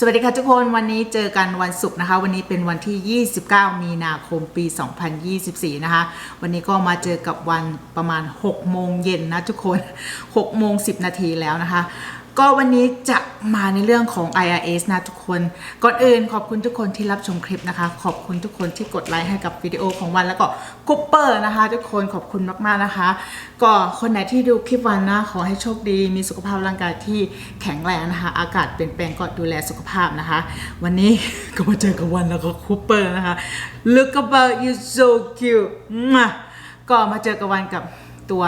สวัสดีค่ะทุกคนวันนี้เจอกันวันศุกร์นะคะ วันนี้เป็นวันที่ 29 มีนาคมปี 2024 นะคะ วันนี้ก็มาเจอกับวันประมาณ 6 โมงเย็นนะทุกคน 6 โมง 10 นาทีแล้วนะคะ ก็วันนี้จะ มาในเรื่องของ IRS นะทุกคน ก่อนอื่นขอบคุณทุกคนที่รับชมคลิปนะคะ ขอบคุณทุกคนที่กดไลค์ให้กับวิดีโอของวันแล้วก็กุปเปอร์นะคะ ทุกคนขอบคุณมากๆนะคะ ก็คนไหนที่ดูคลิปวันนะขอให้โชคดี มีสุขภาพร่างกายที่แข็งแรงนะคะ อากาศเปลี่ยนแปลงก็ดูแลสุขภาพนะคะ วันนี้ก็มาเจอกับวันแล้วก็คูเปอร์นะคะ Look about you so cute มั่วก็มาเจอกับวันกับตัว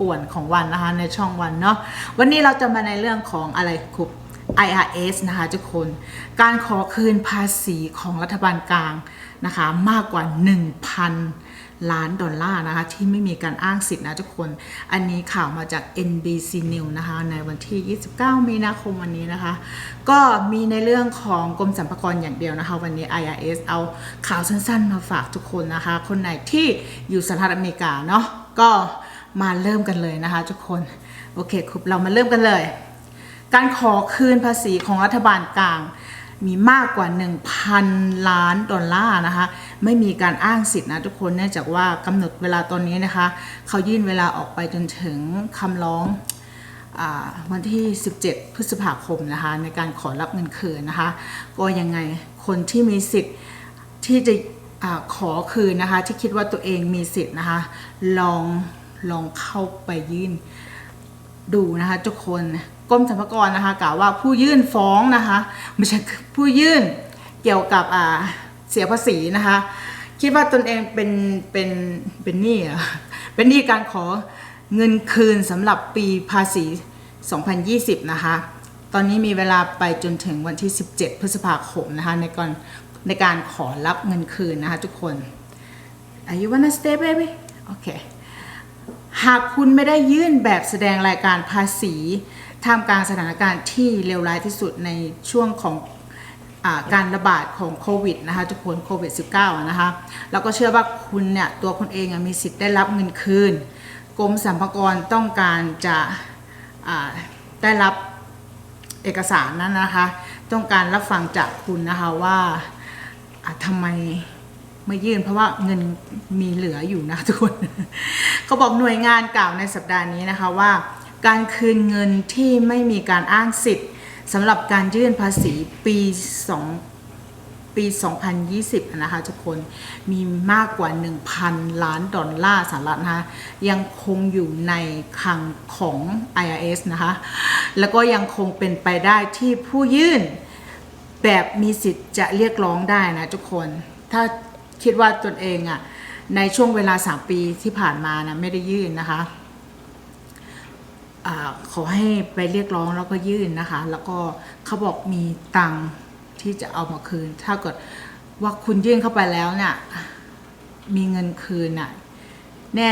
ป่วนของวันนะคะในช่องวันเนาะวันนี้เราจะมาในเรื่องของอะไรคุป IRS นะคะทุกคน การขอคืนภาษีของรัฐบาลกลางนะคะมากกว่า 1,000 ล้านดอลลาร์นะคะที่ไม่มีการอ้างสิทธินะทุกคน อันนี้ข่าวมาจาก NBC News นะคะในวันที่ 29 มีนาคมวันนี้นะคะ ก็มีในเรื่องของกรมสรรพากรอย่างเดียวนะคะ วันนี้ IRS เอาข่าวสั้นๆ มาฝากทุกคนนะคะ คนไหนที่อยู่สหรัฐอเมริกาเนาะก็มาเริ่มกันเลยนะคะทุกคน โอเคครับเรามาเริ่มกันเลย การขอคืนภาษีของรัฐบาลกลาง มีมากกว่า 1,000 ล้านดอลลาร์นะคะ ไม่มีการอ้างสิทธินะทุกคนเนื่องจากว่ากำหนดเวลาตอนนี้นะคะ เขายื่นเวลาออกไปจนถึงคำร้องอวันที่ 17 พฤษภาคมนะคะในการขอรับเงินคืนนะคะ ก็ยังไงคนที่มีสิทธิ์ที่จะอขอคืนนะคะ ที่คิดว่าตัวเองมีสิทธิ์นะคะ ลองลองเข้าไปยื่นดูนะคะทุกคน กรมสรรพากรนะคะกล่าวว่าผู้ยื่นฟ้องนะคะไม่ใช่ผู้ยื่นเกี่ยวกับเสียภาษีนะคะ คิดว่าตนเองเป็นเป็นเป็นหนี้เหรอเป็นหนี้การขอเงินคืนสำหรับปีภาษี 2020 นะคะ ตอนนี้มีเวลาไปจนถึงวันที่ 17 พฤษภาคมนะคะในการในการขอรับเงินคืนนะคะทุกคน Are you wanna stay baby? โอเคหากคุณไม่ได้ยื่นแบบแสดงรายการภาษี ท่ามกลางสถานการณ์ที่เลวร้ายที่สุดในช่วงของอการระบาดของโควิดนะคะทุกคนโควิด -19 นะคะแล้วก็เชื่อว่าคุณเนี่ยตัวคุณเองมีสิทธิ์ได้รับเงินคืนกรมสรรพากรต้องการจะได้รับเอกสารนั้นนะคะ ต้องการรับฟังจากคุณนะคะว่าทำไมไม่ยื่นเพราะว่าเงินมีเหลืออยู่นะทุกคนเขาบอกหน่วยงานกล่าวในสัปดาห์นี้นะคะว่า การคืนเงินที่ไม่มีการอ้างสิทธิ์สำหรับการยื่นภาษีปี 2 ปี 2020 นะคะทุกคนมีมากกว่า 1,000 ล้านดอลลาร์สหรัฐนะคะยังคงอยู่ในคลังของ IRS นะคะแล้วก็ยังคงเป็นไปได้ที่ผู้ยื่นแบบมีสิทธิ์จะเรียกร้องได้นะทุกคน ถ้าคิดว่าตนเองอะ่ะในช่วงเวลา 3 ปีที่ผ่านมานะไม่ได้ยื่นนะคะ ขอให้ไปเรียกร้องแล้วก็ยื่นนะคะ แล้วก็เขาบอกมีตังค์ที่จะเอามาคืน ถ้าเกิดว่าคุณยื่นเข้าไปแล้วเนี่ยมีเงินคืนอะแน่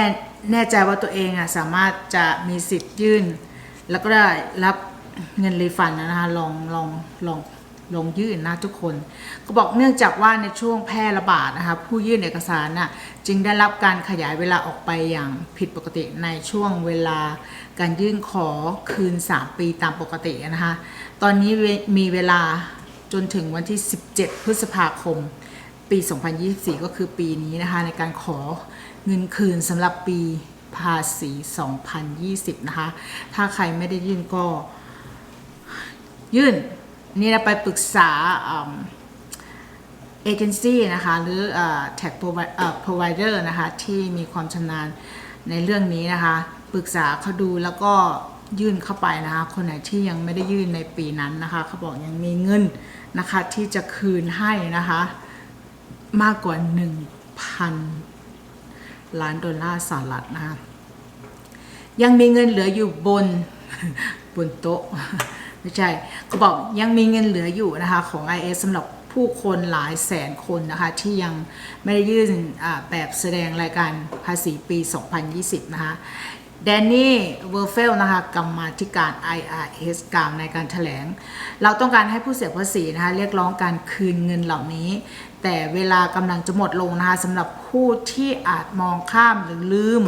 แน่ใจว่าตัวเองอะสามารถจะมีสิทธิ์ยื่น แล้วก็ได้รับเงินรีฟันนะคะลองลองลองลองยื่นนะทุกคน ก็บอกเนื่องจากว่าในช่วงแพร่ระบาดนะคะผู้ยื่นเอกสารน่ะจึงได้รับการขยายเวลาออกไปอย่างผิดปกติในช่วงเวลา การยื่นขอคืน 3 ปีตามปกตินะคะ ตอนนี้มีเวลาจนถึงวันที่ 17 พฤษภาคม ปี 2024 ก็คือปีนี้นะคะ ในการขอเงินคืนสำหรับปีภาษี 2020 นะคะ ถ้าใครไม่ได้ยื่นก็ยื่น นี่เราไปปรึกษาเอเจนซี่นะคะ หรือแท็ก provider นะคะ ที่มีความชำนาญในเรื่องนี้นะคะ ปรึกษาเขาดูแล้วก็ยื่นเข้าไปนะคะ คนไหนที่ยังไม่ได้ยื่นในปีนั้นนะคะเขาบอกยังมีเงินนะคะที่จะคืนให้นะคะ มากกว่า 1,000 ล้านดอลลาร์สหรัฐนะคะยังมีเงินเหลืออยู่บนบนโต๊ะไม่ใช่เขาบอกยังมีเงินเหลืออยู่นะคะของ IS สำหรับผู้คนหลายแสนคนนะคะที่ยังไม่ได้ยื่นแบบแสดงรายการภาษีปี 2020 นะคะ แดนนี่เวอร์เฟลนะคะกรรมาธิการ IRS กล่าวในการถแถลง เราต้องการให้ผู้เสียภาษีนะคะเรียกร้องการคืนเงินเหล่านี้ แต่เวลากำลังจะหมดลงนะคะสำหรับผู้ที่อาจมองข้ามหรือลืม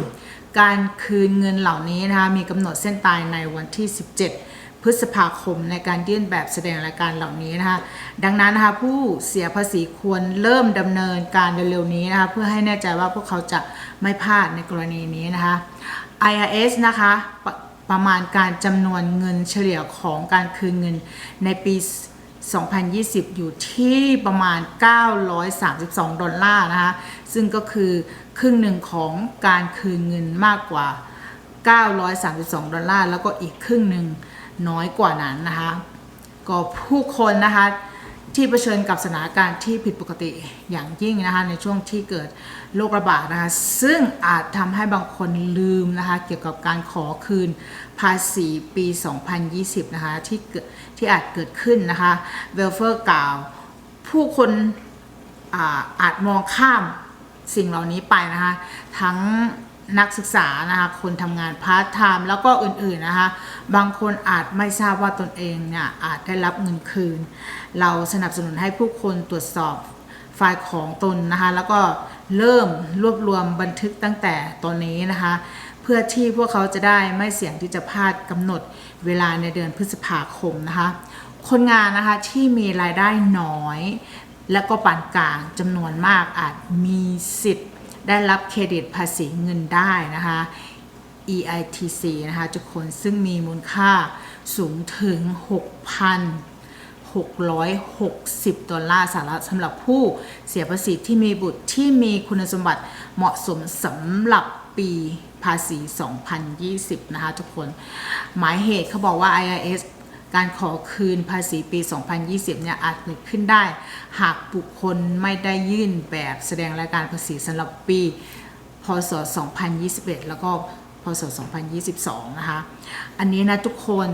การคืนเงินเหล่านี้นะคะมีกำหนดเส้นตายในวันที่ 17 พฤษภาคมในการยื่นแบบแสดงรายการเหล่านี้นะคะดังนั้นนะคะผู้เสียภาษีควรเริ่มดำเนินการเร็วๆนี้นะคะเพื่อให้แน่ใจว่าพวกเขาจะไม่พลาดในกรณีนี้นะคะ IRS นะคะปะประมาณการจำนวนเงินเฉลี่ยของการคืนเงินในปี 2020 อยู่ที่ประมาณ 932 ดอลลาร์นะคะ ซึ่งก็คือครึ่งหนึ่งของการคืนเงินมากกว่า 932 ดอลลาร์ แล้วก็อีกครึ่งหนึ่งน้อยกว่านั้นนะคะ ก็ผู้คนนะคะ ที่เผชิญกับสถานการณ์ที่ผิดปกติอย่างยิ่งนะคะในช่วงที่เกิดโรคระบาดนะคะซึ่งอาจทำให้บางคนลืมนะคะเกี่ยวกับการขอคืนภาษีปี 2020 นะคะที่เกิดที่อาจเกิดขึ้นนะคะเวลเฟอร์กล่าว ผู้คนอาอาจมองข้ามสิ่งเหล่านี้ไปนะคะทั้ง นักศึกษานะคะคนทำงานพาร์ทไทม์แล้วก็อื่นๆนะคะบางคนอาจไม่ทราบว่าตนเองเนี่ยอาจได้รับเงินคืน เราสนับสนุนให้ผู้คนตรวจสอบไฟล์ของตนนะคะแล้วก็เริ่มรวบรวมบันทึกตั้งแต่ตอนนี้นะคะเพื่อที่พวกเขาจะได้ไม่เสี่ยงที่จะพลาดกำหนดเวลาในเดือนพฤษภาคมนะคะคนงานนะคะที่มีรายได้น้อย และก็ปานกลางจำนวนมากอาจมีสิทธิ์ ได้รับเครดิตภาษีเงินได้นะคะ EITC นะคะทุกคนซึ่งมีมูลค่าสูงถึง 6,660 ดอลลาร์สหรัฐสำหรับผู้เสียภาษีที่มีบุตรที่มีคุณสมบัติเหมาะสมสำหรับปีภาษี 2020 นะคะทุกคน หมายเหตุเขาบอกว่า IRS การขอคืนภาษีปี 2020 เนี่ยอาจเกิดขึ้นได้ หากบุคคลไม่ได้ยื่นแบบแสดงรายการภาษีสำหรับปี พศ 2021 แล้วก็พศ 2022 นะคะ อันนี้นะทุกคน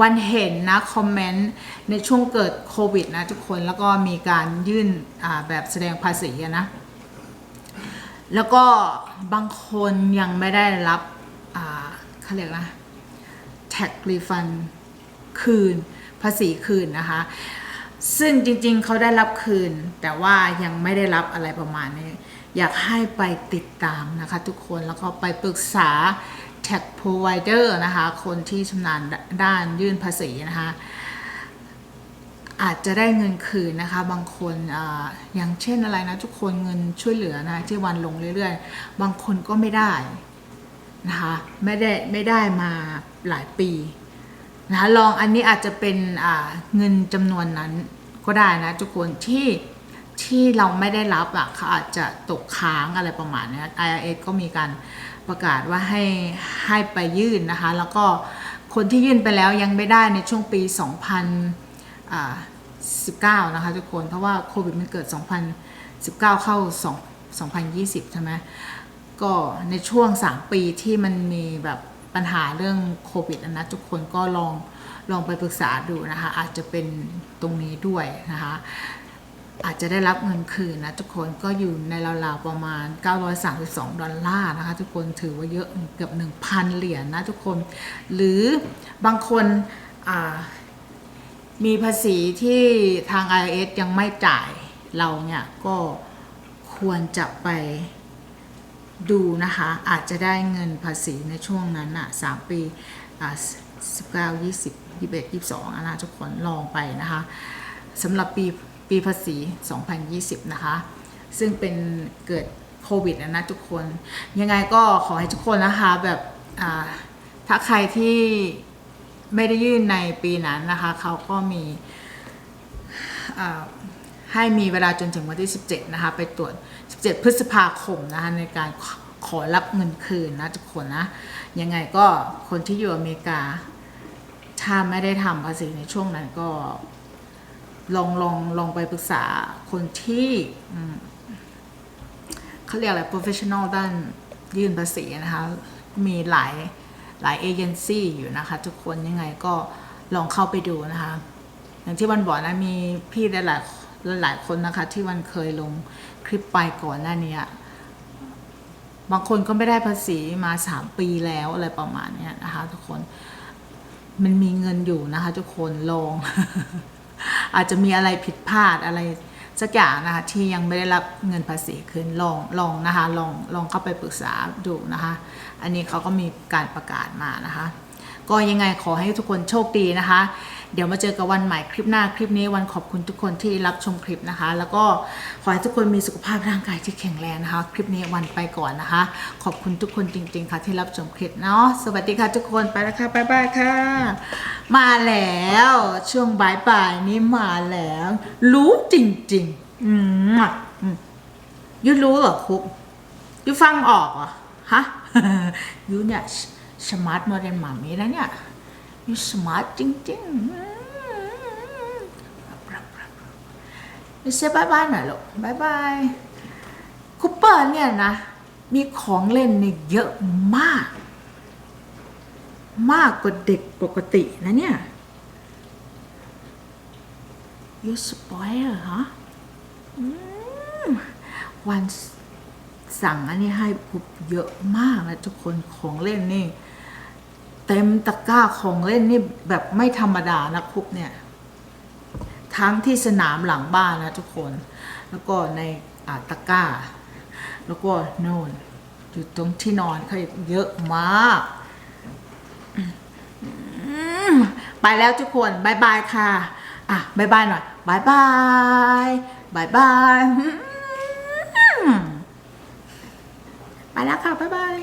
วันเห็นนะคอมเมนต์ในช่วงเกิดโควิดนะทุกคนแล้วก็มีการยื่นแบบแสดงภาษีนะแล้วก็บางคนยังไม่ได้รับเขาเรียกนะ tax refund คืนภาษีคืนนะคะ ซึ่งจริงๆเขาได้รับคืน แต่ว่ายังไม่ได้รับอะไรประมาณนี้ อยากให้ไปติดตามนะคะทุกคนแล้วก็ไปปรึกษา tax provider นะคะ คนที่ชำนาญด้านยื่นภาษีนะคะ อาจจะได้เงินคืนนะคะ บางคนออย่างเช่นอะไรนะทุกคนเงินช่วยเหลือนะที่วันลงเรื่อยๆ บางคนก็ไม่ได้นะคะ ไม่ได้ไม่ได้มาหลายปี นะคะลองอันนี้อาจจะเป็นเงินจำนวนนั้นก็ได้นะทุกคนที่ที่เราไม่ได้รับอะเขาอาจจะตกค้างอะไรประมาณนี้ IRS ก็มีการประกาศว่าให้ให้ไปยื่นนะคะ แล้วก็คนที่ยื่นไปแล้วยังไม่ได้ในช่วงปี 2019 นะคะทุกคน เพราะว่าโควิดมันเกิด 2019 เข้า2 2020 ใช่ไหมก็ในช่วง 3 ปีที่มันมีแบบ ปัญหาเรื่องโควิดนะทุกคนก็ลองลองไปปรึกษาดูนะคะอาจจะเป็นตรงนี้ด้วยนะคะอาจจะได้รับเงินคืนนะทุกคนก็อยู่ในราวๆประมาณ 932 ดอลลาร์นะคะทุกคนถือว่าเยอะเกือบ 1,000 เหรียญนะทุกคน หรือบางคนมีภาษีที่ทาง IRS ยังไม่จ่ายเราเนี่ยก็ควรจะไป ดูนะคะ อาจจะได้เงินภาษีในช่วงนั้นอะสามปีอ่าสิบเก้ายี่สิบยี่สิบเอ็ดยี่สิบสองนะทุกคนลองไปนะคะสำหรับปีปีภาษี 2020 นะคะ ซึ่งเป็นเกิดโควิดนะนะทุกคน ยังไงก็ขอให้ทุกคนนะคะแบบถ้าใครที่ไม่ได้ยื่นในปีนั้นนะคะ เขาก็มี ให้มีเวลาจนถึงวันที่ 17 นะคะ ไปตรวจ 17 พฤษภาคมนะคะในการขอรับเงินคืนนะทุกคนนะ ยังไงก็คนที่อยู่อเมริกา ถ้าไม่ได้ทำภาษีในช่วงนั้นก็ ลองลองลองไปปรึกษาคนที่เขาเรียกอะไร professional ด้านยื่นภาษีนะคะ มีหลายหลายเอเจนซี่อยู่นะคะ ทุกคนยังไงก็ลองเข้าไปดูนะคะ อย่างที่วันบอกนะมีพี่หลายๆ หลายคนนะคะ ที่วันเคยลงคลิปไปก่อนหน้านี้บางคนก็ไม่ได้ภาษีมาสามปีแล้วอะไรประมาณเนี้ยนะคะ ทุกคนมันมีเงินอยู่นะคะ ทุกคนลอง อาจจะมีอะไรผิดพลาดอะไรสักอย่างนะคะที่ยังไม่ได้รับเงินภาษีคืนลองลองนะคะลองลองเข้าไปปรึกษาดูนะคะ อันนี้เขาก็มีการประกาศมานะคะ ก็ยังไงขอให้ทุกคนโชคดีนะคะ เดี๋ยวมาเจอกันวันใหม่คลิปหน้าคลิปนี้วันขอบคุณทุกคนที่รับชมคลิปนะคะ แล้วก็ขอให้ทุกคนมีสุขภาพร่างกายที่แข็งแรงนะคะ คลิปนี้วันไปก่อนนะคะ ขอบคุณทุกคนจริง ๆ ค่ะที่รับชมคลิปเนาะสวัสดีค่ะทุกคนไปแล้วค่ะบ๊ายบายค่ะ มาแล้วช่วงบ่ายๆนี้มาแล้ว รู้จริง ๆ อืมอะอืมยุรู้เหรอคุกยุฟังออกเหรอฮะยุเนี่ย สมาร์ทโมเดลหมามีแล้วเนี่ยยูสมาร์ทจริงๆยูเซบายบายหน่อยลูกบายบายคูเปอร์เนี่ยนะ มีของเล่นเนี่ยเยอะมาก มากกว่าเด็กปกตินะเนี่ยยูสปอยเหรอฮะวันสั่งอันนี้ให้คุปเยอะมากนะทุกคนของเล่นนี่ เต็มตะกร้าของเล่นนี่แบบไม่ธรรมดานะคุปเนี่ย ทั้งที่สนามหลังบ้านนะทุกคน แล้วก็ในตะกร้า แล้วก็โน่นอยู่ตรงที่นอนเขาเยอะมากมไปแล้วทุกคนบายบายค่ะ อะบายบายหน่อยบายบายบายบาย ไปแล้วค่ะบายบาย